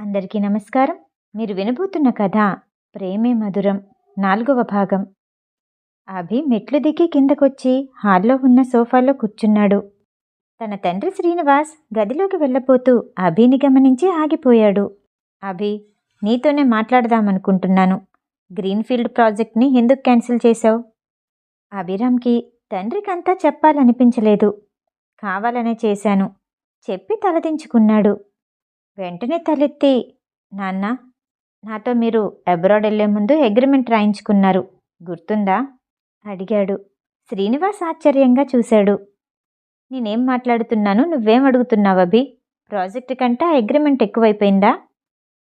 అందరికీ నమస్కారం. మీరు వినబోతున్న కథ ప్రేమే మధురం నాలుగవ భాగం. అభి మెట్లు దిగి కిందకొచ్చి హాల్లో ఉన్న సోఫాలో కూర్చున్నాడు. తన తండ్రి శ్రీనివాస్ గదిలోకి వెళ్ళబోతూ అభిని గమనించి ఆగిపోయాడు. అభి నీతోనే మాట్లాడదామనుకుంటున్నాను. గ్రీన్ఫీల్డ్ ప్రాజెక్ట్ని ఎందుకు క్యాన్సిల్ చేశావు? అభిరామ్కి తండ్రికంతా చెప్పాలనిపించలేదు. కావాలనే చేశాను. చెప్పి తలదించుకున్నాడు. వెంటనే తలెత్తి నాన్న నాతో మీరు అబ్రాడ్ వెళ్ళే ముందు అగ్రిమెంట్ రాయించుకున్నారు గుర్తుందా? అడిగాడు. శ్రీనివాస్ ఆశ్చర్యంగా చూశాడు. నేనేం మాట్లాడుతున్నాను? నువ్వేం అడుగుతున్నావు అభి? ప్రాజెక్టు కంటే అగ్రిమెంట్ ఎక్కువైపోయిందా?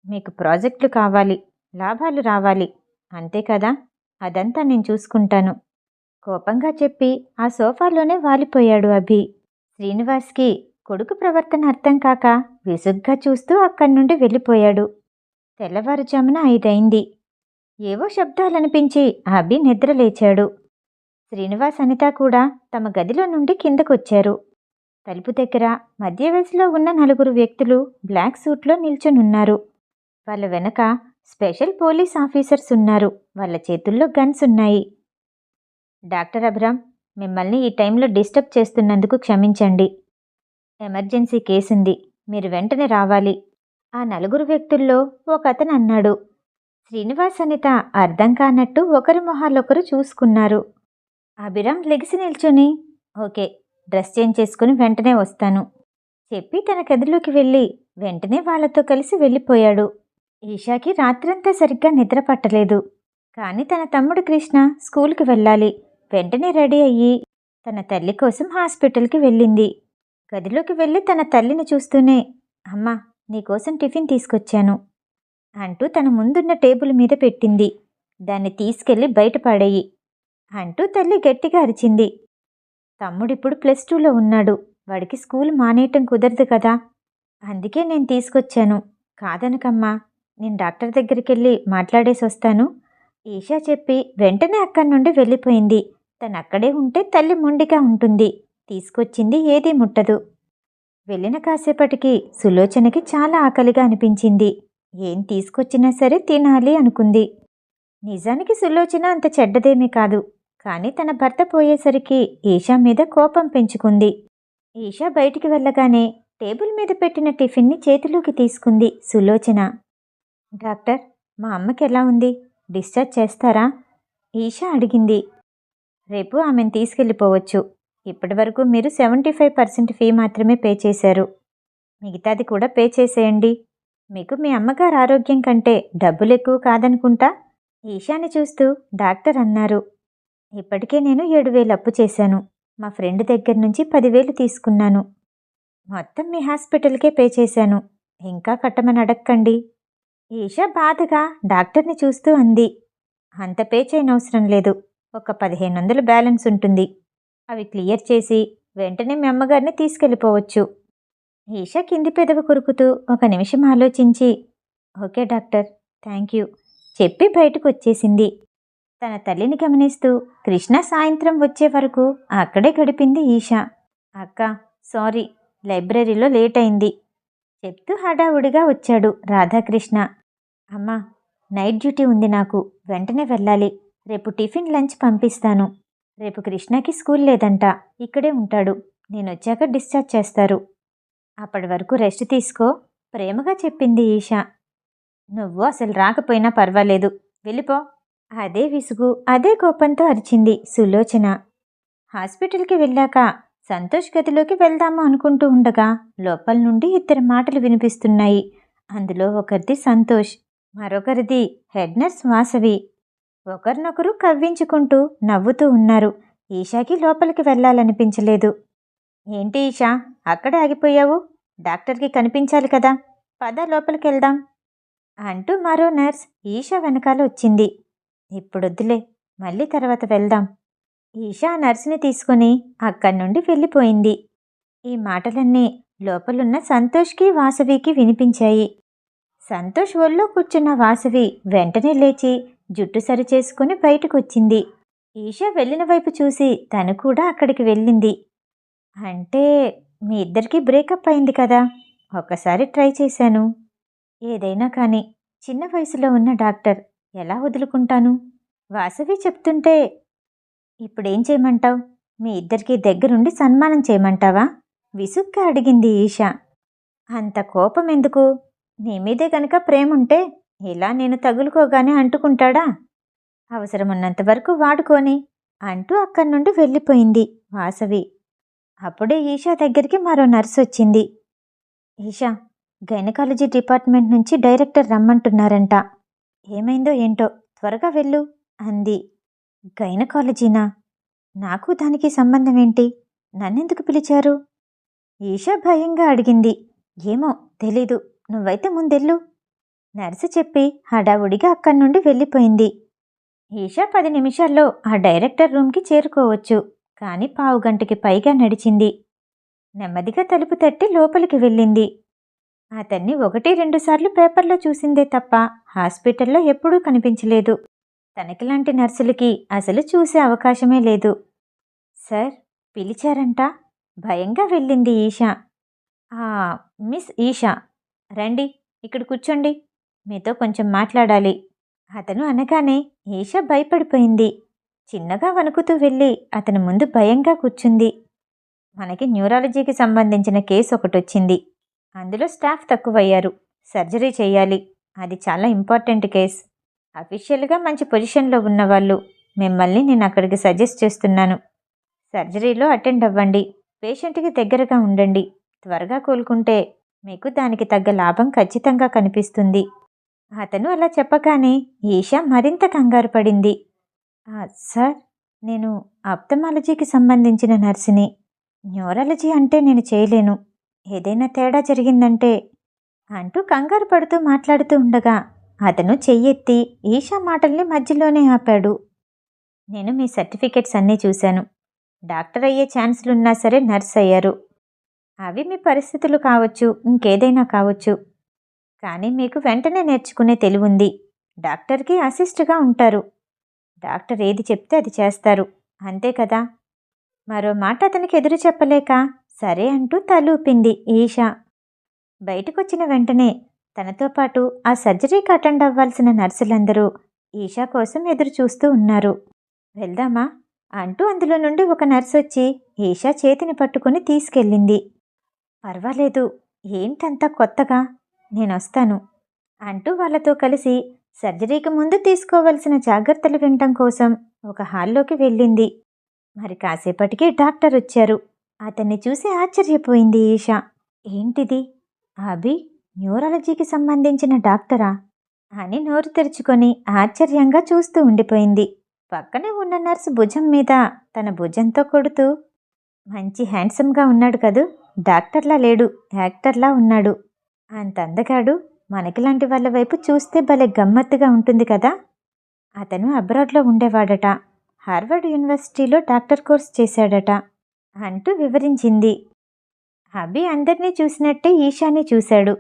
మీకు ప్రాజెక్టులు కావాలి లాభాలు రావాలి అంతే కదా? అదంతా నేను చూసుకుంటాను. కోపంగా చెప్పి ఆ సోఫాలోనే వాలిపోయాడు అభి. శ్రీనివాస్కి కొడుకు ప్రవర్తన అర్థం కాక విసుగ్గా చూస్తూ అక్కడి నుండి వెళ్ళిపోయాడు. తెల్లవారుజామున ఐదైంది. ఏవో శబ్దాలనిపించి అభి నిద్రలేచాడు శ్రీనివాస్ అనిత కూడా తమ గదిలో నుండి కిందకొచ్చారు. తలుపు దగ్గర మధ్య వయసులో ఉన్న నలుగురు వ్యక్తులు బ్లాక్ సూట్లో నిల్చునున్నారు. వాళ్ళ వెనక స్పెషల్ పోలీస్ ఆఫీసర్స్ ఉన్నారు. వాళ్ళ చేతుల్లో గన్స్ ఉన్నాయి. డాక్టర్ అబ్రామ్ మిమ్మల్ని ఈ టైంలో డిస్టర్బ్ చేస్తున్నందుకు క్షమించండి. ఎమర్జెన్సీ కేసుంది. మీరు వెంటనే రావాలి. ఆ నలుగురు వ్యక్తుల్లో ఒక అతను అన్నాడు శ్రీనివాస్ అనిత అర్థం కానట్టు ఒకరి మొహాలొకరు చూసుకున్నారు. అభిరామ్ లెగిసి నిల్చుని ఓకే డ్రెస్ చేంజ్ చేసుకుని వెంటనే వస్తాను. చెప్పి తన గదిలోకి వెళ్ళి వెంటనే వాళ్ళతో కలిసి వెళ్ళిపోయాడు. ఈషాకి రాత్రంతా సరిగ్గా నిద్ర పట్టలేదు. కానీ తన తమ్ముడు కృష్ణ స్కూల్కి వెళ్ళాలి. వెంటనే రెడీ అయ్యి తన తల్లి కోసం హాస్పిటల్కి వెళ్ళింది. గదిలోకి వెళ్ళి తన తల్లిని చూస్తూనే అమ్మా నీకోసం టిఫిన్ తీసుకొచ్చాను అంటూ తన ముందున్న టేబుల్ మీద పెట్టింది. దాన్ని తీసుకెళ్ళి బయట పడేయి అంటూ తల్లి గట్టిగా అరిచింది. తమ్ముడిప్పుడు ప్లస్ టూలో ఉన్నాడు. వాడికి స్కూల్ మానేయటం కుదరదు కదా. అందుకే నేను తీసుకొచ్చాను. కాదనకమ్మా నేను డాక్టర్ దగ్గరికి వెళ్ళి మాట్లాడేసి వస్తాను ఈషా చెప్పి వెంటనే అక్కడి నుండి వెళ్ళిపోయింది. తను అక్కడే ఉంటే తల్లి మొండిగా ఉంటుంది. తీసుకొచ్చింది ఏదీ ముట్టదు. వెళ్ళిన కాసేపటికి సులోచనకి చాలా ఆకలిగా అనిపించింది. ఏం తీసుకొచ్చినా సరే తినాలి అనుకుంది. నిజానికి సులోచన అంత చెడ్డదేమీ కాదు. కానీ తన భర్త పోయేసరికి ఈషా మీద కోపం పెంచుకుంది. ఈషా బయటికి వెళ్ళగానే టేబుల్ మీద పెట్టిన టిఫిన్ని చేతిలోకి తీసుకుంది సులోచన. డాక్టర్ మా అమ్మకి ఎలా ఉంది? డిశ్చార్జ్ చేస్తారా? ఈషా అడిగింది. రేపు ఆమెను తీసుకెళ్ళిపోవచ్చు. ఇప్పటి వరకు మీరు సెవెంటీ ఫైవ్ పర్సెంట్ ఫీ మాత్రమే పే చేశారు. మిగతాది కూడా పే చేసేయండి. మీకు మీ అమ్మగారు ఆరోగ్యం కంటే డబ్బులు ఎక్కువ కాదనుకుంటా? ఈషాని చూస్తూ డాక్టర్ అన్నారు. ఇప్పటికే నేను ఏడు వేలు అప్పు చేశాను. మా ఫ్రెండ్ దగ్గర నుంచి పదివేలు తీసుకున్నాను. మొత్తం మీ హాస్పిటల్కే పే చేశాను. ఇంకా కట్టమని అడక్కండి. ఈషా బాధగా డాక్టర్ని చూస్తూ అంది. అంత పే చేయనవసరం లేదు. ఒక పదిహేను వందలు బ్యాలెన్స్ ఉంటుంది. అవి క్లియర్ చేసి వెంటనే మీ అమ్మగారిని తీసుకెళ్ళిపోవచ్చు. ఈషా కింది పెదవి కొరుకుతూ ఒక నిమిషం ఆలోచించి ఓకే డాక్టర్ థ్యాంక్ యూ చెప్పి బయటకు వచ్చేసింది. తన తల్లిని గమనిస్తూ కృష్ణ సాయంత్రం వచ్చే వరకు అక్కడే గడిపింది ఈషా. అక్క సారీ లైబ్రరీలో లేట్ అయింది చెప్తూ హడావుడిగా వచ్చాడు రాధాకృష్ణ. అమ్మా నైట్ డ్యూటీ ఉంది నాకు వెంటనే వెళ్ళాలి. రేపు టిఫిన్ లంచ్ పంపిస్తాను. రేపు కృష్ణకి స్కూల్ లేదంట. ఇక్కడే ఉంటాడు. నేను వచ్చాక డిశ్చార్జ్ చేస్తారు. అప్పటి వరకు రెస్ట్ తీసుకో ప్రేమగా చెప్పింది ఈషా. నువ్వు అసలు రాకపోయినా పర్వాలేదు. వెళ్ళిపో. అదే విసుగు అదే కోపంతో అరిచింది సులోచన. హాస్పిటల్కి వెళ్ళాక సంతోష్ గదిలోకి వెళ్దాము అనుకుంటూ ఉండగా లోపల నుండి ఇద్దరు మాటలు వినిపిస్తున్నాయి. అందులో ఒకరిది సంతోష్ మరొకరిది హెడ్ నర్స్ వాసవి. ఒకరినొకరు కవ్వించుకుంటూ నవ్వుతూ ఉన్నారు. ఈషాకి లోపలికి వెళ్ళాలనిపించలేదు. ఏంటి ఈషా అక్కడే ఆగిపోయావు? డాక్టర్కి కనిపించాలి కదా. పద లోపలికి వెళ్దాం. అంటూ మరో నర్స్ ఈషా వెనకాల వచ్చింది. ఇప్పుడొద్దులే మళ్ళీ తర్వాత వెళ్దాం. ఈషా నర్సుని తీసుకుని అక్కడి నుండి వెళ్ళిపోయింది. ఈ మాటలన్నీ లోపలున్న సంతోష్కి వాసవికి వినిపించాయి. సంతోష్ ఒళ్ళో కూర్చున్న వాసవి వెంటనే లేచి జుట్టు సరిచేసుకుని బయటకొచ్చింది. ఈషా వెళ్ళిన వైపు చూసి తను కూడా అక్కడికి వెళ్ళింది. అంటే మీ ఇద్దరికీ బ్రేకప్ అయింది కదా ఒక్కసారి ట్రై చేశాను. ఏదైనా కానీ చిన్న వయసులో ఉన్న డాక్టర్ ఎలా వదులుకుంటాను? వాసవి చెప్తుంటే ఇప్పుడేం చేయమంటావు? మీ ఇద్దరికీ దగ్గరుండి సన్మానం చేయమంటావా? విసుగ్గా అడిగింది ఈషా. అంత కోపం ఎందుకు? నీ మీదే గనక ప్రేముంటే ఇలా నేను తగులుకోగానే అంటుకుంటాడా? అవసరమున్నంత వరకు వాడుకొని అంటూ అక్కడి నుండి వెళ్ళిపోయింది వాసవి. అప్పుడే ఈషా దగ్గరికి మరో నర్సు వచ్చింది. ఈషా గైనకాలజీ డిపార్ట్మెంట్ నుంచి డైరెక్టర్ రమ్మంటున్నారంట. ఏమైందో ఏంటో త్వరగా వెళ్ళు అంది. గైనకాలజీనా? నాకు దానికి సంబంధం ఏంటి నన్నెందుకు పిలిచారు? ఈషా భయంగా అడిగింది. ఏమో తెలీదు. నువ్వైతే ముందెళ్ళు. నర్సు చెప్పి హడావుడిగా అక్కడి నుండి వెళ్ళిపోయింది. ఈషా పది నిమిషాల్లో ఆ డైరెక్టర్ రూమ్కి చేరుకోవచ్చు. కానీ పావు గంటకి పైగా నడిచింది. నెమ్మదిగా తలుపు తట్టి లోపలికి వెళ్ళింది. అతన్ని ఒకటి రెండుసార్లు పేపర్లో చూసిందే తప్ప హాస్పిటల్లో ఎప్పుడూ కనిపించలేదు. తనకి లాంటి నర్సులకి అసలు చూసే అవకాశమే లేదు. సార్ పిలిచారంట. భయంగా వెళ్ళింది ఈషా. మిస్ ఈషా. రండి ఇక్కడ కూర్చోండి. మీతో కొంచెం మాట్లాడాలి. అతను అనగానే ఈష భయపడిపోయింది. చిన్నగా వణుకుతూ వెళ్ళి అతని ముందు భయంగా కూర్చుంది. మనకి న్యూరాలజీకి సంబంధించిన కేసు ఒకటి వచ్చింది అందులో స్టాఫ్ తక్కువయ్యారు. సర్జరీ చేయాలి. అది చాలా ఇంపార్టెంట్ కేస్. అఫీషియల్గా మంచి పొజిషన్లో ఉన్నవాళ్ళు. మిమ్మల్ని నేను అక్కడికి సజెస్ట్ చేస్తున్నాను. సర్జరీలో అటెండ్ అవ్వండి. పేషెంట్కి దగ్గరగా ఉండండి. త్వరగా కోలుకుంటే మీకు దానికి తగ్గ లాభం ఖచ్చితంగా కనిపిస్తుంది. అతను అలా చెప్పగానే ఈషా మరింత కంగారు పడింది. సార్ నేను ఆప్తమాలజీకి సంబంధించిన నర్సుని. న్యూరాలజీ అంటే నేను చేయలేను. ఏదైనా తేడా జరిగిందంటే అంటూ కంగారు పడుతూ మాట్లాడుతూ ఉండగా అతను చెయ్యెత్తి ఈషా మాటల్ని మధ్యలోనే ఆపాడు. నేను మీ సర్టిఫికెట్స్ అన్నీ చూశాను. డాక్టర్ అయ్యే ఛాన్సులున్నా సరే నర్స్ అయ్యారు. అవి మీ పరిస్థితులు కావచ్చు ఇంకేదైనా కావచ్చు. కానీ మీకు వెంటనే నేర్చుకునే తెలివుంది. డాక్టర్కి అసిస్ట్గా ఉంటారు. డాక్టర్ ఏది చెప్తే అది చేస్తారు. అంతే కదా? మరో మాట అతనికి ఎదురు చెప్పలేక సరే అంటూ తలూపింది ఈషా. బయటకొచ్చిన వెంటనే తనతో పాటు ఆ సర్జరీకి అటెండ్ అవ్వాల్సిన నర్సులందరూ ఈషా కోసం ఎదురు చూస్తూ ఉన్నారు. వెళ్దామా? అంటూ అందులో నుండి ఒక నర్సు వచ్చి ఈషా చేతిని పట్టుకుని తీసుకెళ్ళింది. పర్వాలేదు. ఏంటంతా కొత్తగా? నేనొస్తాను అంటూ వాళ్ళతో కలిసి సర్జరీకి ముందు తీసుకోవలసిన జాగ్రత్తలు వినటం కోసం ఒక హాల్లోకి వెళ్ళింది. మరి కాసేపటికి డాక్టర్ వచ్చారు. అతన్ని చూసి ఆశ్చర్యపోయింది ఈషా. ఏంటిది? అభి న్యూరాలజీకి సంబంధించిన డాక్టరా? అని నోరు తెరుచుకొని ఆశ్చర్యంగా చూస్తూ ఉండిపోయింది. పక్కనే ఉన్న నర్సు భుజం మీద తన భుజంతో కొడుతూ మంచి హ్యాండ్సమ్గా ఉన్నాడు కదూ? డాక్టర్లా లేడు యాక్టర్లా ఉన్నాడు. అంత అందగాడు మనకిలాంటి వాళ్ళ వైపు చూస్తే భలే గమ్మత్తుగా ఉంటుంది కదా. అతను అబ్రాడ్లో ఉండేవాడట. హార్వర్డ్ యూనివర్సిటీలో డాక్టర్ కోర్స్ చేశాడట. అంటూ వివరించింది. అభి అందరినీ చూసినట్టే ఈశాని చూశాడు.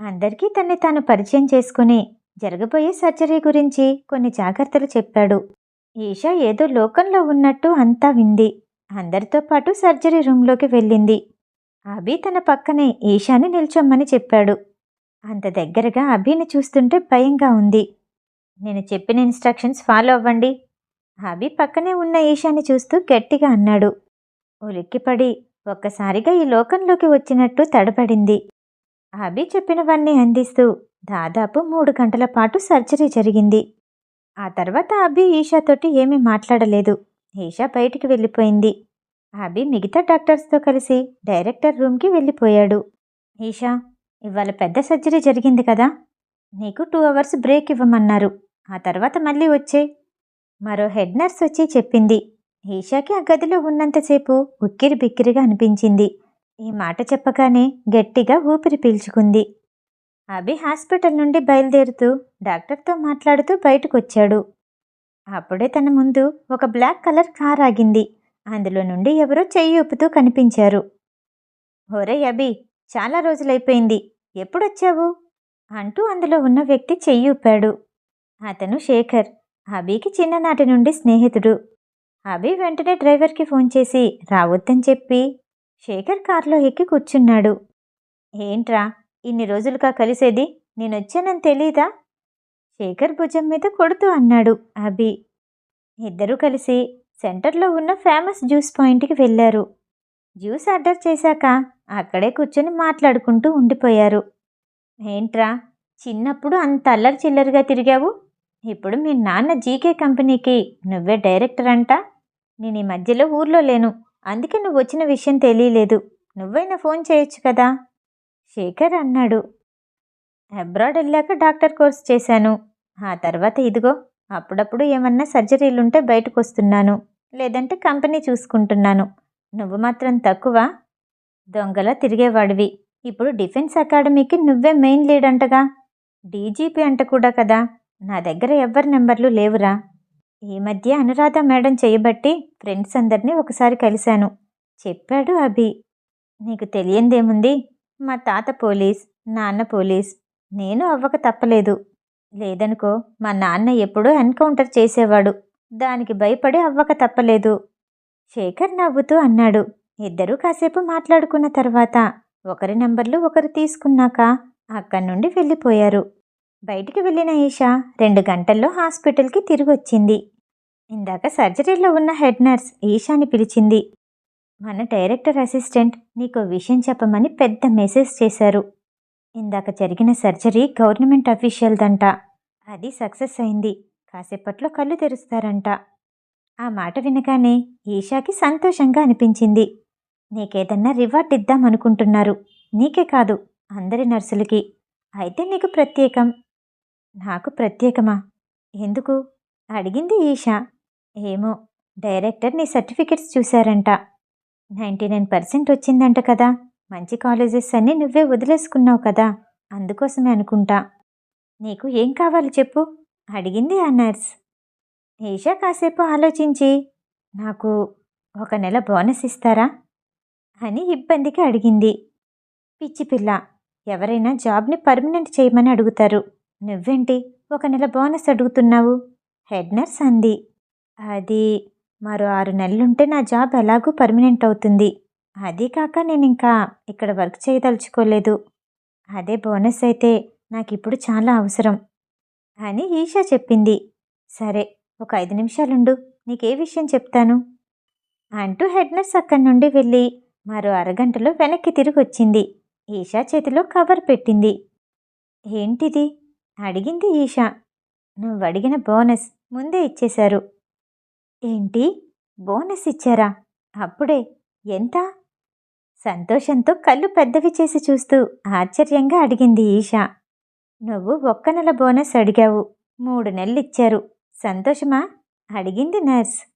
అందరికీ తన్ని తాను పరిచయం చేసుకుని జరగబోయే సర్జరీ గురించి కొన్ని జాగ్రత్తలు చెప్పాడు. ఈషా ఏదో లోకంలో ఉన్నట్టు అంతా వింది. అందరితో పాటు సర్జరీ రూమ్లోకి వెళ్ళింది. అభి తన పక్కనే ఈషాని నిల్చొమ్మని చెప్పాడు. అంత దగ్గరగా అభిని చూస్తుంటే భయంగా ఉంది. నేను చెప్పిన ఇన్స్ట్రక్షన్స్ ఫాలో అవ్వండి. అభి పక్కనే ఉన్న ఈషాని చూస్తూ గట్టిగా అన్నాడు. ఉలిక్కిపడి ఒక్కసారిగా ఈ లోకంలోకి వచ్చినట్టు తడబడింది. అభి చెప్పినవన్నీ అందిస్తూ దాదాపు మూడు గంటల పాటు సర్జరీ జరిగింది. ఆ తర్వాత అభి ఈషాతోటి ఏమీ మాట్లాడలేదు. ఈషా బయటికి వెళ్ళిపోయింది. అభి మిగతా డాక్టర్స్తో కలిసి డైరెక్టర్ రూమ్కి వెళ్ళిపోయాడు. ఈషా ఇవాళ పెద్ద సర్జరీ జరిగింది కదా? నీకు టూ అవర్స్ బ్రేక్ ఇవ్వమన్నారు. ఆ తర్వాత మళ్ళీ వచ్చే. మరో హెడ్ నర్స్ వచ్చి చెప్పింది. ఈషాకి ఆ గదిలో ఉన్నంతసేపు ఉక్కిరి బిక్కిరిగా అనిపించింది. ఈ మాట చెప్పగానే గట్టిగా ఊపిరి పీల్చుకుంది. అభి హాస్పిటల్ నుండి బయలుదేరుతూ డాక్టర్తో మాట్లాడుతూ బయటకొచ్చాడు. అప్పుడే తన ముందు ఒక బ్లాక్ కలర్ కార్ ఆగింది. అందులో నుండి ఎవరో చెయ్యి ఊపుతూ కనిపించారు. ఒరే అభి చాలా రోజులైపోయింది. ఎప్పుడొచ్చావు? అంటూ అందులో ఉన్న వ్యక్తి చెయ్యి ఊపాడు. అతను శేఖర్ అభికి చిన్ననాటి నుండి స్నేహితుడు. అభి వెంటనే డ్రైవర్కి ఫోన్ చేసి రావద్దని చెప్పి. శేఖర్ కారులో ఎక్కి కూర్చున్నాడు. ఏంట్రా ఇన్ని రోజులుగా కలిసేది నేనొచ్చానని తెలీదా? శేఖర్ భుజం మీద కొడుతూ అన్నాడు అభి. ఇద్దరూ కలిసి సెంటర్లో ఉన్న ఫేమస్ జ్యూస్ పాయింట్కి వెళ్ళారు. జ్యూస్ ఆర్డర్ చేశాక అక్కడే కూర్చొని మాట్లాడుకుంటూ ఉండిపోయారు. ఏంట్రా చిన్నప్పుడు అంత అల్లరి చిల్లరిగా తిరిగావు? ఇప్పుడు మీ నాన్న జీకే కంపెనీకి నువ్వే డైరెక్టర్ అంట? నేను ఈ మధ్యలో ఊర్లో లేను. అందుకే నువ్వు వచ్చిన విషయం తెలియలేదు. నువ్వైనా ఫోన్ చేయొచ్చు కదా? శేఖర్ అన్నాడు. అబ్రాడ్ వెళ్ళాక డాక్టర్ కోర్స్ చేశాను. ఆ తర్వాత ఇదిగో అప్పుడప్పుడు ఏమన్నా సర్జరీలుంటే బయటకు వస్తున్నాను లేదంటే కంపెనీ చూసుకుంటున్నాను. నువ్వు మాత్రం తక్కువ. దొంగలా తిరిగేవాడివి. ఇప్పుడు డిఫెన్స్ అకాడమీకి నువ్వే మెయిన్ లీడ్ అంటగా. డీజీపీ అంట కూడా కదా. నా దగ్గర ఎవ్వరి నెంబర్లు లేవురా. ఈ మధ్య అనురాధ మేడం చేయబట్టి ఫ్రెండ్స్ అందరినీ ఒకసారి కలిశాను. చెప్పాడు అభి. నీకు తెలియందేముంది? మా తాత పోలీస్ నాన్న పోలీస్. నేను అవ్వక తప్పలేదు. లేదనుకో మా నాన్న ఎప్పుడో ఎన్కౌంటర్ చేసేవాడు. దానికి భయపడి అవ్వక తప్పలేదు. శేఖర్ నవ్వుతూ అన్నాడు. ఇద్దరూ కాసేపు మాట్లాడుకున్న తర్వాత ఒకరి నంబర్లు ఒకరు తీసుకున్నాక అక్కడి నుండి వెళ్ళిపోయారు. బయటికి వెళ్ళిన ఈషా రెండు గంటల్లో హాస్పిటల్కి తిరిగి వచ్చింది ఇందాక సర్జరీలో ఉన్న హెడ్ నర్స్ ఈషాని పిలిచింది. మన డైరెక్టర్ అసిస్టెంట్ నీకు విషయం చెప్పమని పెద్ద మెసేజ్ చేశారు. ఇందాక జరిగిన సర్జరీ గవర్నమెంట్ అఫీషియల్దంట. అది సక్సెస్ అయింది. కాసేపట్లో కళ్ళు తెరుస్తారంట. ఆ మాట వినగానే ఈషాకి సంతోషంగా అనిపించింది. నీకేదన్నా రివార్డ్ ఇద్దామనుకుంటున్నారు. నీకే కాదు అందరి నర్సులకి. అయితే నీకు ప్రత్యేకం. నాకు ప్రత్యేకమా? ఎందుకు? అడిగింది ఈషా. ఏమో డైరెక్టర్ నీ సర్టిఫికెట్స్ చూశారంట. నైంటీ నైన్ పర్సెంట్ వచ్చిందంట కదా. మంచి కాలేజెస్ అన్నీ నువ్వే వదిలేసుకున్నావు కదా అందుకోసమే అనుకుంటా. నీకు ఏం కావాలి చెప్పు అడిగింది ఆ నర్స్. ఈషా కాసేపు ఆలోచించి నాకు ఒక నెల బోనస్ ఇస్తారా? అని ఇబ్బందికి అడిగింది. పిచ్చి పిల్ల ఎవరైనా జాబ్ని పర్మనెంట్ చేయమని అడుగుతారు. నువ్వేంటి ఒక నెల బోనస్ అడుగుతున్నావు? హెడ్ నర్స్ అంది. అది మరో ఆరు నెలలుంటే నా జాబ్ ఎలాగూ పర్మనెంట్ అవుతుంది. అదీ కాక నేను ఇంకా ఇక్కడ వర్క్ చేయదలుచుకోలేదు. అదే బోనస్ అయితే నాకు ఇప్పుడు చాలా అవసరం అని ఈషా చెప్పింది. సరే ఒక ఐదు నిమిషాలుండు నీకే విషయం చెప్తాను అంటూ హెడ్ నర్స్ అక్కడి నుండి వెళ్ళి మరో అరగంటలో వెనక్కి తిరిగి వచ్చింది ఈషా చేతిలో కవర్ పెట్టింది. ఏంటిది? అడిగింది ఈషా. నువ్వు అడిగిన బోనస్ ముందే ఇచ్చేశారు. ఏంటి? బోనస్ ఇచ్చారా? అప్పుడే? ఎంత? సంతోషంతో కళ్ళు పెద్దవి చేసి చూస్తూ ఆశ్చర్యంగా అడిగింది ఈషా. నువ్వు ఒక్క నెల బోనస్ అడిగావు. మూడు నెలలు ఇచ్చారు సంతోషమా? అడిగింది నర్స్.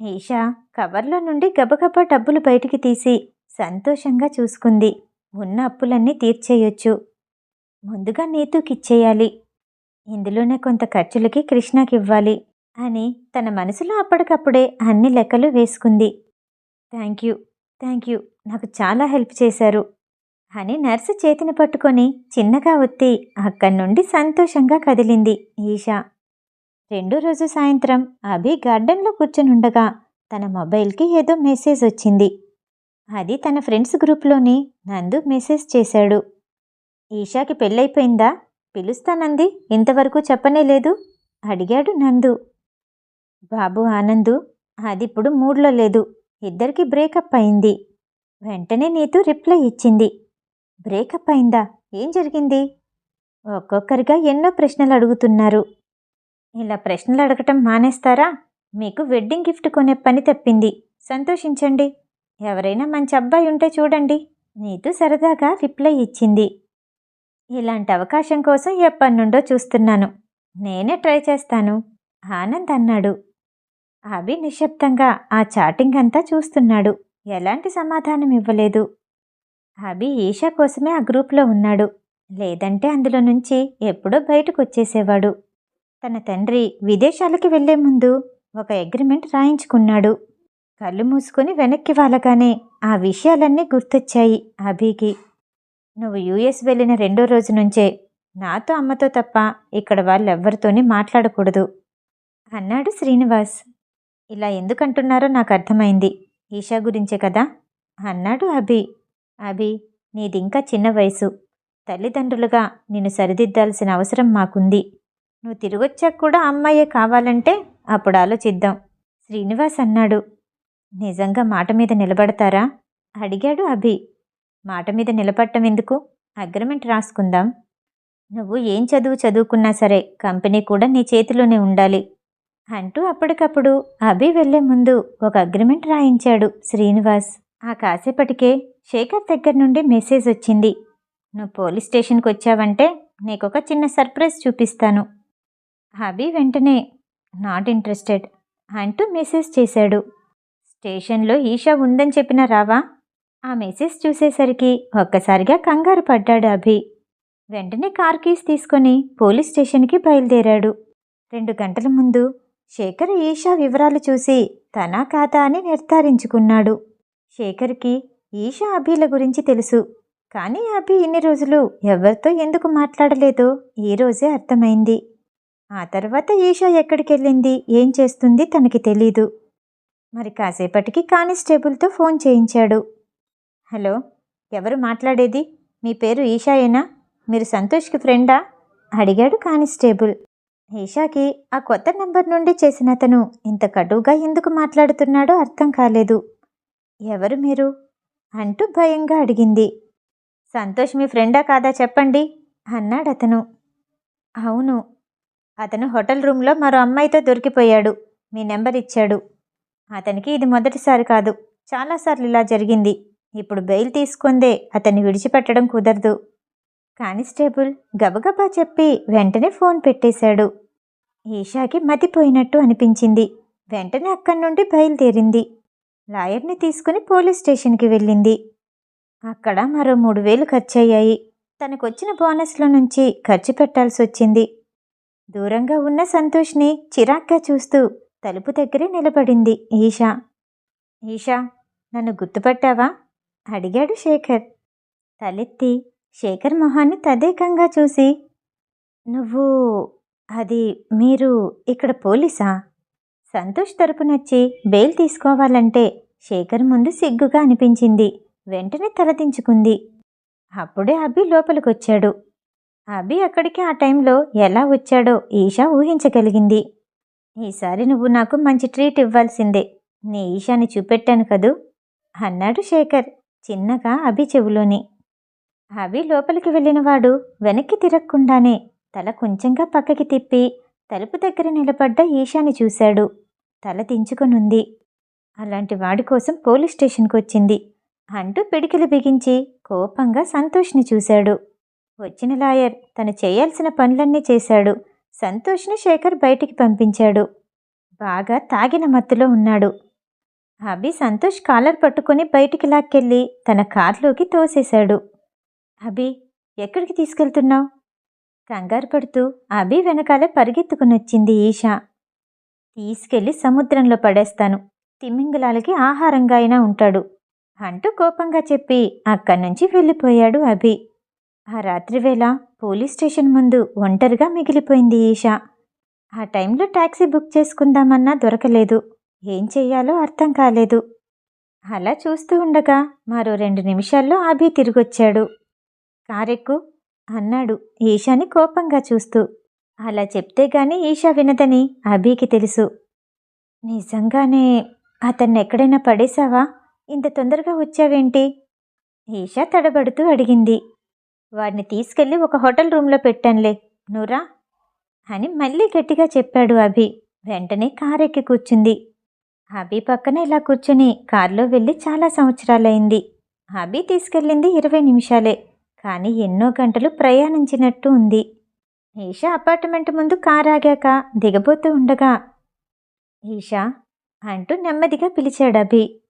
ఈషా కవర్లో నుండి గబగబా డబ్బులు బయటికి తీసి సంతోషంగా చూసుకుంది. ఉన్న అప్పులన్నీ తీర్చేయొచ్చు. ముందుగా నీతుకిచ్చేయాలి. ఇందులోనే కొంత ఖర్చులకి కృష్ణకి ఇవ్వాలి అని తన మనసులో అప్పటికప్పుడే అన్ని లెక్కలు వేసుకుంది. Thank you. Thank you. నాకు చాలా హెల్ప్ చేశారు. అని నర్సు చేతిని పట్టుకొని చిన్నగా ఒత్తి అక్కడి నుండి సంతోషంగా కదిలింది ఈషా. రెండో రోజు సాయంత్రం అభి గార్డెన్లో కూర్చునుండగా తన మొబైల్కి ఏదో మెసేజ్ వచ్చింది. అది తన ఫ్రెండ్స్ గ్రూప్లోని నందు మెసేజ్ చేశాడు. ఈషాకి పెళ్ళైపోయిందా? పిలుస్తానంది ఇంతవరకు చెప్పనే లేదు? అడిగాడు నందు. బాబు ఆనందు అదిప్పుడు మూడ్లో లేదు. ఇద్దరికి బ్రేకప్ అయింది. వెంటనే నీతు రిప్లై ఇచ్చింది. బ్రేకప్ అయిందా? ఏం జరిగింది? ఒక్కొక్కరిగా ఎన్నో ప్రశ్నలు అడుగుతున్నారు. ఇలా ప్రశ్నలు అడగటం మానేస్తారా? మీకు వెడ్డింగ్ గిఫ్ట్ కొనే పని తప్పింది. సంతోషించండి. ఎవరైనా మంచి అబ్బాయి ఉంటే చూడండి. నీతు సరదాగా రిప్లై ఇచ్చింది. ఇలాంటి అవకాశం కోసం ఎప్పటి నుండో చూస్తున్నాను. నేనే ట్రై చేస్తాను. ఆనంద్ అన్నాడు. అభి నిశ్శబ్దంగా ఆ చాటింగ్ అంతా చూస్తున్నాడు. ఎలాంటి సమాధానం ఇవ్వలేదు. అభి ఈషా కోసమే ఆ గ్రూప్లో ఉన్నాడు. లేదంటే అందులో నుంచి ఎప్పుడో బయటకు వచ్చేసేవాడు తన తండ్రి విదేశాలకి వెళ్ళే ముందు ఒక అగ్రిమెంట్ రాయించుకున్నాడు. కళ్ళు మూసుకొని వెనక్కి వాళ్ళగానే ఆ విషయాలన్నీ గుర్తొచ్చాయి అభికి. నువ్వు యూఎస్ వెళ్ళిన రెండో రోజు నుంచే నాతో అమ్మతో తప్ప ఇక్కడ వాళ్ళెవ్వరితోనే మాట్లాడకూడదు అన్నాడు శ్రీనివాస్. ఇలా ఎందుకంటున్నారో నాకు అర్థమైంది. ఈషా గురించే కదా? అన్నాడు అభి. అభి నీది ఇంకా చిన్న వయసు. తల్లిదండ్రులుగా నిన్ను సరిదిద్దాల్సిన అవసరం మాకుంది. నువ్వు తిరిగొచ్చాక కూడా అమ్మాయే కావాలంటే అప్పుడు ఆలోచిద్దాం శ్రీనివాస్ అన్నాడు. నిజంగా మాట మీద నిలబడతారా? అడిగాడు అభి. మాట మీద నిలబడటం ఎందుకు? అగ్రిమెంట్ రాసుకుందాం. నువ్వు ఏం చదువు చదువుకున్నా సరే కంపెనీ కూడా నీ చేతిలోనే ఉండాలి. అంటూ అప్పటికప్పుడు అభి వెళ్ళే ముందు ఒక అగ్రిమెంట్ రాయించాడు శ్రీనివాస్. ఆ కాసేపటికే శేఖర్ దగ్గర నుండి మెసేజ్ వచ్చింది. నువ్వు పోలీస్ స్టేషన్కి వచ్చావంటే నీకొక చిన్న సర్ప్రైజ్ చూపిస్తాను. అభి వెంటనే నాట్ ఇంట్రెస్టెడ్ అంటూ మెసేజ్ చేశాడు. స్టేషన్లో ఈషా ఉందని చెప్పినా రావా? ఆ మెసేజ్ చూసేసరికి ఒక్కసారిగా కంగారు పడ్డాడు అభి. వెంటనే కార్ కీస్ తీసుకొని పోలీస్ స్టేషన్కి బయలుదేరాడు. రెండు గంటల ముందు శేఖర్ ఈషా వివరాలు చూసి తన కాదా అని నిర్ధారించుకున్నాడు. శేఖర్కి ఈషా అభిల గురించి తెలుసు. కానీ అభి ఇన్ని రోజులు ఎవరితో ఎందుకు మాట్లాడలేదో ఈ రోజే అర్థమైంది. ఆ తర్వాత ఈషా ఎక్కడికి వెళ్ళింది ఏం చేస్తుంది తనకి తెలీదు. మరి కాసేపటికి కానిస్టేబుల్తో ఫోన్ చేయించాడు. హలో ఎవరు మాట్లాడేది? మీ పేరు ఈషాయేనా? మీరు సంతోష్కి ఫ్రెండా? అడిగాడు కానిస్టేబుల్. ఈషాకి ఆ కొత్త నెంబర్ నుండి చేసిన అతను ఇంత కటువుగా ఎందుకు మాట్లాడుతున్నాడో అర్థం కాలేదు. ఎవరు మీరు? అంటూ భయంగా అడిగింది. సంతోష్ మీ ఫ్రెండా కాదా చెప్పండి? అన్నాడు అతను. అవును. అతను హోటల్ రూమ్లో మరో అమ్మాయితో దొరికిపోయాడు. మీ నెంబర్ ఇచ్చాడు. అతనికి ఇది మొదటిసారి కాదు. చాలాసార్లు ఇలా జరిగింది. ఇప్పుడు బెయిల్ తీసుకుందే అతన్ని విడిచిపెట్టడం కుదరదు. కానిస్టేబుల్ గబగబా చెప్పి వెంటనే ఫోన్ పెట్టేశాడు. ఈషాకి మతిపోయినట్టు అనిపించింది. వెంటనే అక్కడి నుండి బయలుదేరింది. లాయర్ని తీసుకుని పోలీస్ స్టేషన్కి వెళ్ళింది. అక్కడ మరో మూడు వేలు ఖర్చయ్యాయి. తనకొచ్చిన బోనస్లో నుంచి ఖర్చు పెట్టాల్సి వచ్చింది. దూరంగా ఉన్న సంతోష్ని చిరాగ్గా చూస్తూ తలుపు దగ్గరే నిలబడింది ఈషా. ఈషా నన్ను గుర్తుపట్టావా? అడిగాడు శేఖర్. తలెత్తి శేఖర్ మొహాన్ని తదేకంగా చూసి నువ్వు అది మీరు ఇక్కడ పోలీసా? సంతోష్ తరపునొచ్చి బెయిల్ తీసుకోవాలంటే శేఖర్ ముందు సిగ్గుగా అనిపించింది. వెంటనే తలదించుకుంది. అప్పుడే అభి లోపలికొచ్చాడు. అభి అక్కడికి ఆ టైంలో ఎలా వచ్చాడో ఈషా ఊహించగలిగింది. ఈసారి నువ్వు నాకు మంచి ట్రీట్ ఇవ్వాల్సిందే. నీ ఈషాని చూపెట్టాను కదూ? అన్నాడు శేఖర్ చిన్నగా అభి చెవులోని. అభి లోపలికి వెళ్ళినవాడు వెనక్కి తిరగకుండానే తల కొంచెంగా పక్కకి తిప్పి తలుపు దగ్గర నిలబడ్డ ఈషాని చూశాడు. తల దించుకొనుంది. అలాంటి వాడి కోసం పోలీస్ స్టేషన్కి వచ్చింది. అంటూ పిడికిలు బిగించి కోపంగా సంతోష్ని చూశాడు. వచ్చిన లాయర్ తను చేయాల్సిన పనులన్నీ చేశాడు. సంతోష్ని శేఖర్ బయటికి పంపించాడు. బాగా తాగిన మత్తులో ఉన్నాడు. అభి సంతోష్ కాలర్ పట్టుకుని బయటికి లాక్కెళ్ళి తన కార్లోకి తోసేశాడు. అభి ఎక్కడికి తీసుకెళ్తున్నావు? కంగారు పడుతూ అభి వెనకాలే పరిగెత్తుకునొచ్చింది ఈషా. తీసుకెళ్ళి సముద్రంలో పడేస్తాను. తిమ్మింగులాలకి ఆహారంగా అయినా ఉంటాడు. అంటూ కోపంగా చెప్పి అక్కడి నుంచి వెళ్ళిపోయాడు అభి. ఆ రాత్రివేళ పోలీస్ స్టేషన్ ముందు ఒంటరిగా మిగిలిపోయింది ఈషా. ఆ టైంలో ట్యాక్సీ బుక్ చేసుకుందామన్నా దొరకలేదు. ఏం చెయ్యాలో అర్థం కాలేదు. అలా చూస్తూ ఉండగా మరో రెండు నిమిషాల్లో అభి తిరిగొచ్చాడు. కారెక్కు అన్నాడు ఈషాని కోపంగా చూస్తూ. అలా చెప్తే గాని ఈషా వినదని అభికి తెలుసు. నిజంగానే అతన్ని ఎక్కడైనా పడేశావా? ఇంత తొందరగా వచ్చావేంటి? ఈషా తడబడుతూ అడిగింది. వాడిని తీసుకెళ్ళి ఒక హోటల్ రూమ్లో పెట్టానులే. నువ్రా అని మళ్ళీ గట్టిగా చెప్పాడు అభి. వెంటనే కారెక్కి కూర్చుంది. అభి పక్కన ఇలా కూర్చుని కారులో వెళ్ళి చాలా సంవత్సరాలైంది. అభి తీసుకెళ్ళింది ఇరవై నిమిషాలే. కానీ ఎన్నో గంటలు ప్రయాణించినట్టు ఉంది. ఈషా అపార్ట్మెంట్ ముందు కారు ఆగాక దిగబోతూ ఉండగా ఈషా అంటూ నెమ్మదిగా పిలిచాడు అభి.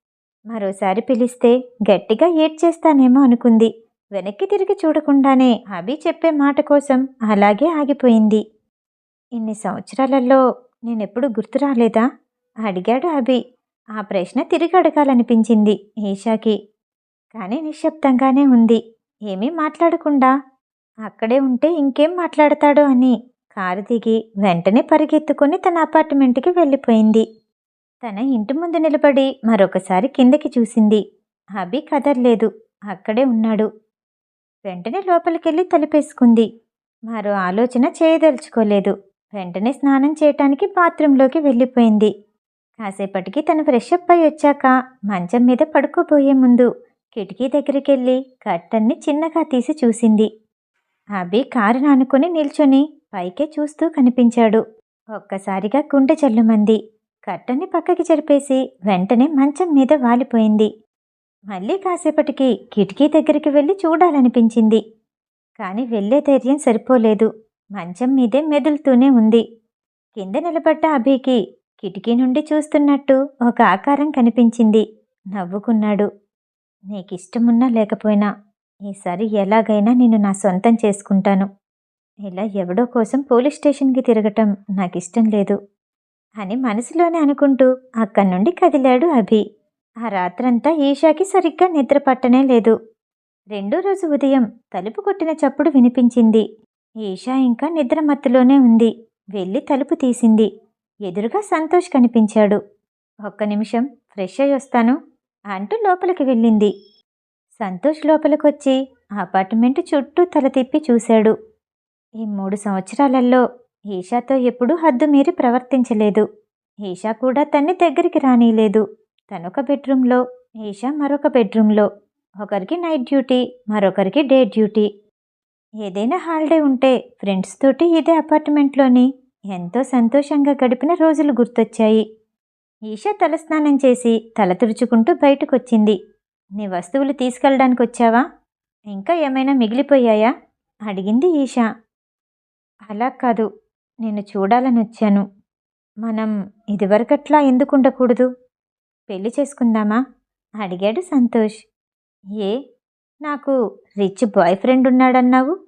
మరోసారి పిలిస్తే గట్టిగా ఏడ్చేస్తానేమో అనుకుంది. వెనక్కి తిరిగి చూడకుండానే అభి చెప్పే మాట కోసం అలాగే ఆగిపోయింది. ఇన్ని సంవత్సరాలలో నేనెప్పుడు గుర్తు రాలేదా? అడిగాడు అభి. ఆ ప్రశ్న తిరిగి అడగాలనిపించింది ఈషాకి. కానీ నిశ్శబ్దంగానే ఉంది. ఏమీ మాట్లాడకుండా అక్కడే ఉంటే ఇంకేం మాట్లాడతాడో అని కారు దిగి వెంటనే పరిగెత్తుకుని తన అపార్ట్మెంట్కి వెళ్ళిపోయింది. తన ఇంటి ముందు నిలబడి మరొకసారి కిందకి చూసింది. అభి కదర్లేదు అక్కడే ఉన్నాడు. వెంటనే లోపలికెళ్ళి తలుపేసుకుంది. మరో ఆలోచన చేయదలుచుకోలేదు. వెంటనే స్నానం చేయటానికి బాత్రూంలోకి వెళ్ళిపోయింది. కాసేపటికి తను ఫ్రెష్ అప్ అయి వచ్చాక మంచం మీద పడుకోబోయే ముందు కిటికీ దగ్గరికి వెళ్ళి చిన్నగా తీసి చూసింది. అభి కారును అనుకుని నిల్చొని పైకే చూస్తూ కనిపించాడు. ఒక్కసారిగా గుండె చల్లుమంది కర్టన్ని పక్కకి జరిపేసి వెంటనే మంచం మీద వాలిపోయింది. మళ్ళీ కాసేపటికి కిటికీ దగ్గరికి వెళ్ళి చూడాలనిపించింది. కానీ వెళ్ళే ధైర్యం సరిపోలేదు. మంచం మీదే మెదులుతూనే ఉంది. కింద నిలబడ్డ అభికి కిటికీ నుండి చూస్తున్నట్టు ఒక ఆకారం కనిపించింది. నవ్వుకున్నాడు. నీకిష్టమున్నా లేకపోయినా ఈసారి ఎలాగైనా నేను నా సొంతం చేసుకుంటాను. ఇలా ఎవడో కోసం పోలీస్ స్టేషన్కి తిరగటం నాకిష్టం లేదు అని మనసులోనే అనుకుంటూ అక్కడి నుండి కదిలాడు అభి. ఆ రాత్రంతా ఈషాకి సరిగ్గా నిద్ర పట్టనే లేదు. రెండో రోజు ఉదయం తలుపు కొట్టిన చప్పుడు వినిపించింది. ఈషా ఇంకా నిద్ర మత్తులోనే ఉంది. వెళ్ళి తలుపు తీసింది. ఎదురుగా సంతోష్ కనిపించాడు. ఒక్క నిమిషం ఫ్రెష్ అయ్యి వస్తాను. అంటూ లోపలికి వెళ్ళింది. సంతోష్ లోపలికొచ్చి అపార్ట్మెంట్ చుట్టూ తల తిప్పి చూశాడు. ఈ మూడు సంవత్సరాలలో ఈషాతో ఎప్పుడూ హద్దు మీరి ప్రవర్తించలేదు. ఈషా కూడా తన్ని దగ్గరికి రానీలేదు. తనొక బెడ్రూమ్లో ఈషా మరొక బెడ్రూమ్లో. ఒకరికి నైట్ డ్యూటీ మరొకరికి డే డ్యూటీ. ఏదైనా హాలిడే ఉంటే ఫ్రెండ్స్ తోటి ఇదే అపార్ట్మెంట్లోని ఎంతో సంతోషంగా గడిపిన రోజులు గుర్తొచ్చాయి. ఈషా తలస్నానం చేసి తల తుడుచుకుంటూ బయటకొచ్చింది. నీ వస్తువులు తీసుకెళ్ళడానికి వచ్చావా ఇంకా ఏమైనా మిగిలిపోయాయా? అడిగింది ఈషా. అలా కాదు నేను చూడాలని వచ్చాను మనం ఇదివరకట్లా ఎందుకు ఉండకూడదు పెళ్ళి చేసుకుందామా? అడిగాడు సంతోష్. ఏ? నాకు రిచ్ బాయ్ ఫ్రెండ్ ఉన్నాడన్నావు?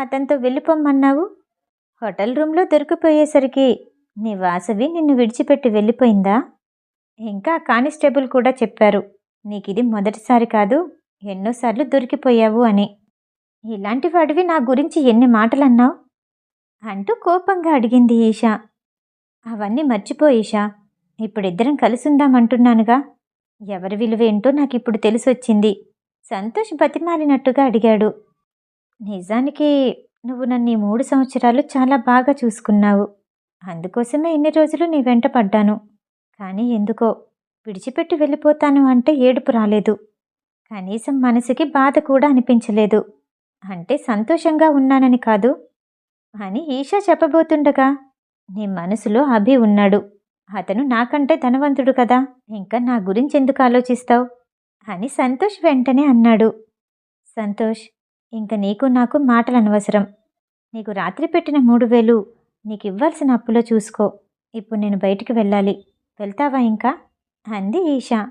అతనితో వెళ్ళిపోమ్మన్నావు? హోటల్ రూమ్లో దొరికిపోయేసరికి నీ వాసవి నిన్ను విడిచిపెట్టి వెళ్ళిపోయిందా? ఇంకా కానిస్టేబుల్ కూడా చెప్పారు. నీకిది మొదటిసారి కాదు ఎన్నోసార్లు దొరికిపోయావు అని. ఇలాంటి వాడివి నా గురించి ఎన్ని మాటలన్నావు? అంటూ కోపంగా అడిగింది ఈషా. అవన్నీ మర్చిపో ఈషా. ఇప్పుడిద్దరం కలిసుందామంటున్నానుగా ఎవరి విలువ ఏంటో నాకిప్పుడు తెలిసొచ్చింది. సంతోష్ బతిమాలినట్టుగా అడిగాడు. నిజానికి నువ్వు నన్ను ఈ మూడు సంవత్సరాలు చాలా బాగా చూసుకున్నావు. అందుకోసమే ఇన్ని రోజులు నీ వెంట పడ్డాను. కానీ ఎందుకో విడిచిపెట్టి వెళ్ళిపోతాను అంటే ఏడుపు రాలేదు. కనీసం మనసుకి బాధ కూడా అనిపించలేదు. అంటే సంతోషంగా ఉన్నానని కాదు. అని ఈషా చెప్పబోతుండగా నీ మనసులో అభి ఉన్నాడు. అతను నాకంటే ధనవంతుడు కదా. ఇంకా నా గురించి ఎందుకు ఆలోచిస్తావు? అని సంతోష్ వెంటనే అన్నాడు. సంతోష్ ఇంక నీకు నాకు మాటలు అనవసరం నీకు రాత్రి పెట్టిన మూడు వేలు నీకు ఇవ్వాల్సిన అప్పులో చూసుకో. ఇప్పుడు నేను బయటికి వెళ్ళాలి. వెళ్తావా ఇంకా? అంది ఈషా.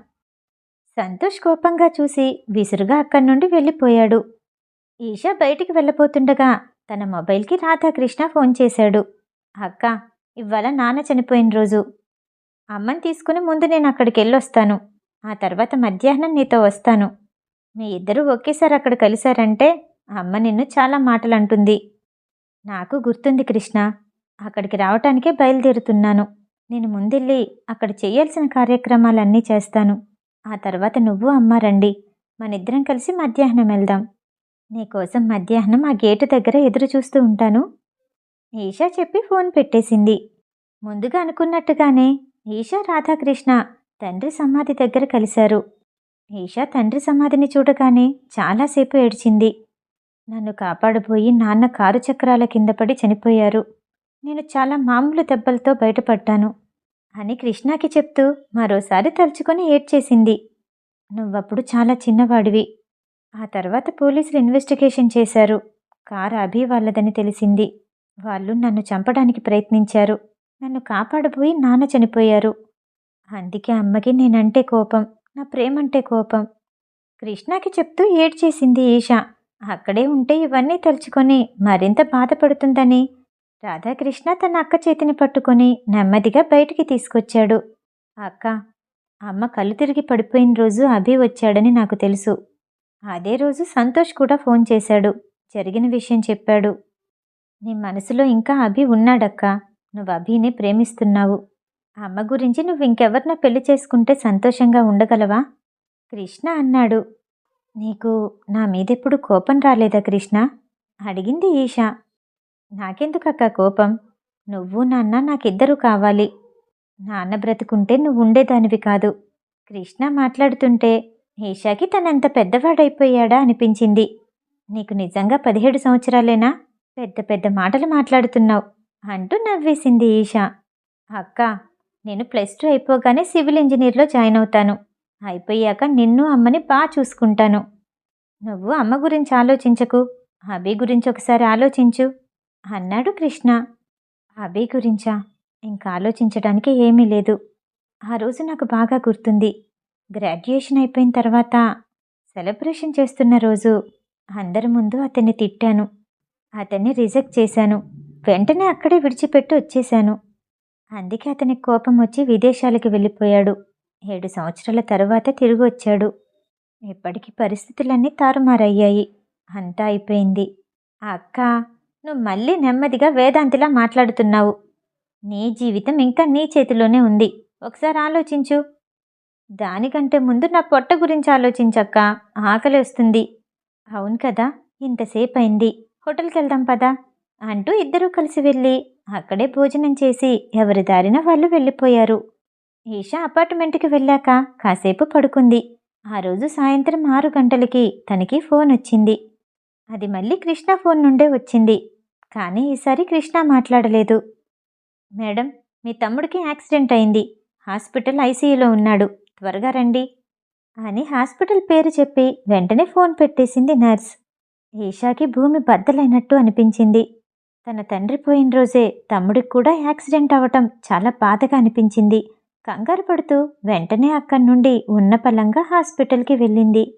సంతోష్ కోపంగా చూసి విసురుగా అక్కడి నుండి వెళ్ళిపోయాడు. ఈషా బయటికి వెళ్ళబోతుండగా తన మొబైల్కి రాధాకృష్ణ ఫోన్ చేశాడు. అక్క ఇవాళ నాన్న చనిపోయిన రోజు. అమ్మని తీసుకుని ముందు నేను అక్కడికి వెళ్ళొస్తాను. ఆ తర్వాత మధ్యాహ్నం నీతో వస్తాను. మీ ఇద్దరూ ఒకేసారి అక్కడ కలిశారంటే అమ్మ నిన్ను చాలా మాటలు అంటుంది నాకు గుర్తుంది కృష్ణ. అక్కడికి రావటానికే బయలుదేరుతున్నాను. నేను ముందెళ్ళి అక్కడ చేయాల్సిన కార్యక్రమాలన్నీ చేస్తాను. ఆ తర్వాత నువ్వు అమ్మ రండి. మనిద్దరం కలిసి మధ్యాహ్నం వెళ్దాం. నీకోసం మధ్యాహ్నం ఆ గేటు దగ్గర ఎదురు చూస్తూ ఉంటాను. ఈషా చెప్పి ఫోన్ పెట్టేసింది. ముందుగా అనుకున్నట్టుగానే ఈషా రాధాకృష్ణ తండ్రి సమాధి దగ్గర కలిశారు. ఈషా తండ్రి సమాధిని చూడగానే చాలాసేపు ఏడ్చింది. నన్ను కాపాడబోయి నాన్న కారు చక్రాల కింద పడి చనిపోయారు. నేను చాలా మామూలు దెబ్బలతో బయటపడ్డాను. అని కృష్ణాకి చెప్తూ మరోసారి తలుచుకొని ఏడ్చేసింది. నువ్వప్పుడు చాలా చిన్నవాడివి. ఆ తర్వాత పోలీసులు ఇన్వెస్టిగేషన్ చేశారు. కారు అభి వాళ్ళదని తెలిసింది. వాళ్ళు నన్ను చంపడానికి ప్రయత్నించారు. నన్ను కాపాడబోయి నాన్న చనిపోయారు. అందుకే అమ్మకి నేనంటే కోపం నా ప్రేమంటే కోపం. కృష్ణకి చెప్తూ ఏడ్చేసింది ఈషా. అక్కడే ఉంటే ఇవన్నీ తలుచుకొని మరింత బాధపడుతుందని రాధాకృష్ణ తన అక్క చేతిని పట్టుకొని నెమ్మదిగా బయటికి తీసుకొచ్చాడు. అక్క అమ్మ కళ్ళు తిరిగి పడిపోయిన రోజు అభి వచ్చాడని నాకు తెలుసు. అదే రోజు సంతోష్ కూడా ఫోన్ చేశాడు. జరిగిన విషయం చెప్పాడు. నీ మనసులో ఇంకా అభి ఉన్నాడక్క. నువ్వు అభిని ప్రేమిస్తున్నావు. అమ్మ గురించి నువ్వు ఇంకెవరినో పెళ్ళి చేసుకుంటే సంతోషంగా ఉండగలవా? కృష్ణ అన్నాడు. నీకు నా మీదెప్పుడు కోపం రాలేదా కృష్ణ? అడిగింది ఈషా. నాకెందుకక్క కోపం? నువ్వు నాన్న నాకిద్దరూ కావాలి. నాన్న బ్రతుకుంటే నువ్వు ఉండేదానివి కాదు. కృష్ణ మాట్లాడుతుంటే ఈషాకి తనెంత పెద్దవాడైపోయాడా? అనిపించింది. నీకు నిజంగా పదిహేడు సంవత్సరాలేనా? పెద్ద పెద్ద మాటలు మాట్లాడుతున్నావు అంటూ నవ్వేసింది ఈషా. అక్క నేను ప్లస్ టూ అయిపోగానే సివిల్ ఇంజనీర్లో జాయిన్ అవుతాను. అయిపోయాక నిన్ను అమ్మని బాగా చూసుకుంటాను. నువ్వు అమ్మ గురించి ఆలోచించకు. అభి గురించి ఒకసారి ఆలోచించు. అన్నాడు కృష్ణ. అభి గురించా? ఇంకా ఆలోచించడానికి ఏమీ లేదు. ఆ రోజు నాకు బాగా గుర్తుంది. గ్రాడ్యుయేషన్ అయిపోయిన తర్వాత సెలబ్రేషన్ చేస్తున్న రోజు అందరి ముందు అతన్ని తిట్టాను. అతన్ని రిజెక్ట్ చేశాను. వెంటనే అక్కడే విడిచిపెట్టి వచ్చేశాను. అందుకే అతనికి కోపం వచ్చి విదేశాలకు వెళ్ళిపోయాడు. ఏడు సంవత్సరాల తరువాత తిరిగి వచ్చాడు. ఇప్పటికీ పరిస్థితులన్నీ తారుమారయ్యాయి. అంతా అయిపోయింది. అక్క నువ్వు మళ్ళీ నెమ్మదిగా వేదాంతిలా మాట్లాడుతున్నావు. నీ జీవితం ఇంకా నీ చేతిలోనే ఉంది. ఒకసారి ఆలోచించు. దానికంటే ముందు నా పొట్ట గురించి ఆలోచించక్క. ఆకలి వస్తుంది. అవును కదా ఇంతసేపు అయింది హోటల్కి వెళ్దాం పదా. అంటూ ఇద్దరూ కలిసి వెళ్ళి అక్కడే భోజనం చేసి ఎవరి దారిన వాళ్ళు వెళ్ళిపోయారు. ఈషా అపార్ట్మెంట్కి వెళ్ళాక కాసేపు పడుకుంది. ఆ రోజు సాయంత్రం ఆరు గంటలకి తనకి ఫోన్ వచ్చింది. అది మళ్ళీ కృష్ణ ఫోన్ నుండే వచ్చింది. కానీ ఈసారి కృష్ణ మాట్లాడలేదు. మేడం మీ తమ్ముడికి యాక్సిడెంట్ అయింది. హాస్పిటల్ ఐసీయూలో ఉన్నాడు. త్వరగా రండి. అని హాస్పిటల్ పేరు చెప్పి వెంటనే ఫోన్ పెట్టేసింది నర్స్. ఈషాకి భూమి బద్దలైనట్టు అనిపించింది. తన తండ్రి పోయిన రోజే తమ్ముడికి కూడా యాక్సిడెంట్ అవ్వటం చాలా బాధగా అనిపించింది. కంగారు పడుతూ వెంటనే అక్కడి నుండి ఉన్న పలంగా హాస్పిటల్కి వెళ్ళింది.